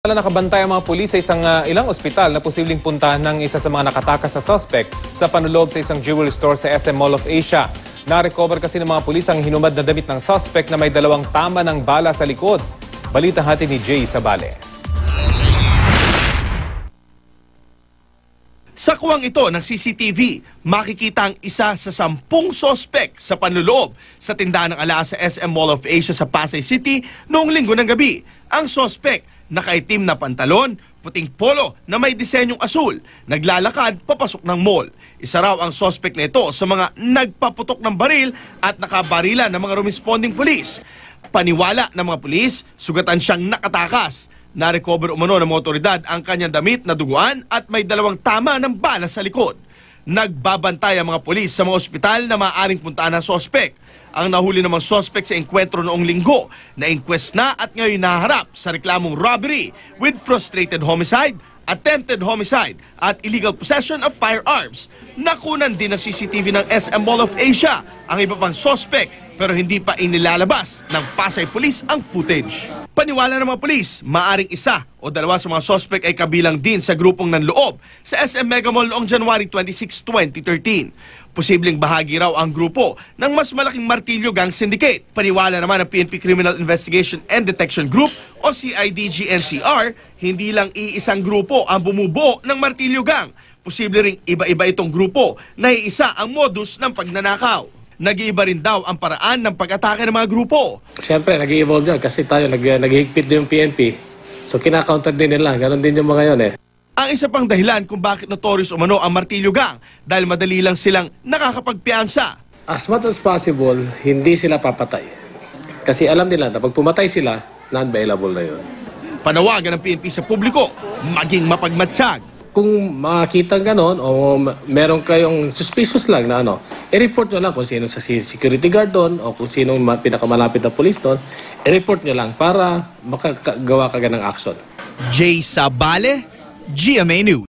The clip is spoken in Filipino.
Wala nakabantay ang mga pulis sa isang ah, ilang ospital na posibleng puntahan ng isa sa mga nakatakas na suspect sa panulog sa isang jewelry store sa SM Mall of Asia. Na-recover kasi ng mga pulis ang hinumad na damit ng suspect na may dalawang tama ng bala sa likod. Balita hati ni Jay Sabale. Sa kuwang ito ng CCTV, makikita ang isa sa sampung sospek sa panluloob sa tindahan ng ala sa SM Mall of Asia sa Pasay City noong linggo ng gabi. Ang sospek, nakaitim na pantalon, puting polo na may disenyong asul, naglalakad papasok ng mall. Isa raw ang sospek na ito sa mga nagpaputok ng baril at nakabarila ng mga responding police. Paniwala ng mga pulis, sugatan siyang nakatakas. Na-recover umano ng mga otoridad ang kanyang damit na duguan at may dalawang tama ng bala sa likod. Nagbabantay ang mga pulis sa mga ospital na maaaring puntaan ng sospek. Ang nahuli namang sospek sa enkwentro noong linggo na inquest na at ngayon naharap sa reklamong robbery with frustrated homicide, attempted homicide at illegal possession of firearms. Nakunan din ng CCTV ng SM Mall of Asia ang iba pang sospek pero hindi pa inilalabas ng Pasay Police ang footage. Paniwala ng mga pulis, maaring isa o dalawa sa mga sospek ay kabilang din sa grupong nanloob sa SM Mega Mall noong January 26, 2013. Posibleng bahagi raw ang grupo ng mas malaking Martilyo Gang Syndicate. Paniwala naman ng PNP Criminal Investigation and Detection Group o CIDG-NCR, hindi lang iisang grupo ang bumubuo ng Martilyo Gang. Posible ring iba-iba itong grupo na iisa ang modus ng pagnanakaw. Nag-iiba rin daw ang paraan ng pag-atake ng mga grupo. Siyempre, nag-evolve yan kasi tayo nag, naghihigpit din yung PNP. So, kinakounter din nila. Ganon din yung mga yun eh. Ang isa pang dahilan kung bakit notorious umano ang Martilyo Gang dahil madali lang silang nakakapagpiansa. As much as possible, hindi sila papatay. Kasi alam nila na pag pumatay sila, non-bailable na yun. Panawagan ng PNP sa publiko, maging mapagmatsyag. Kung makita ganon o meron kayong suspicious lang na ano, i-report nyo lang kung sino sa security guard doon o kung sino ma- pinakamalapit na police doon, i-report nyo lang para makagawa ka ng action. Jay Sabale, GMA News.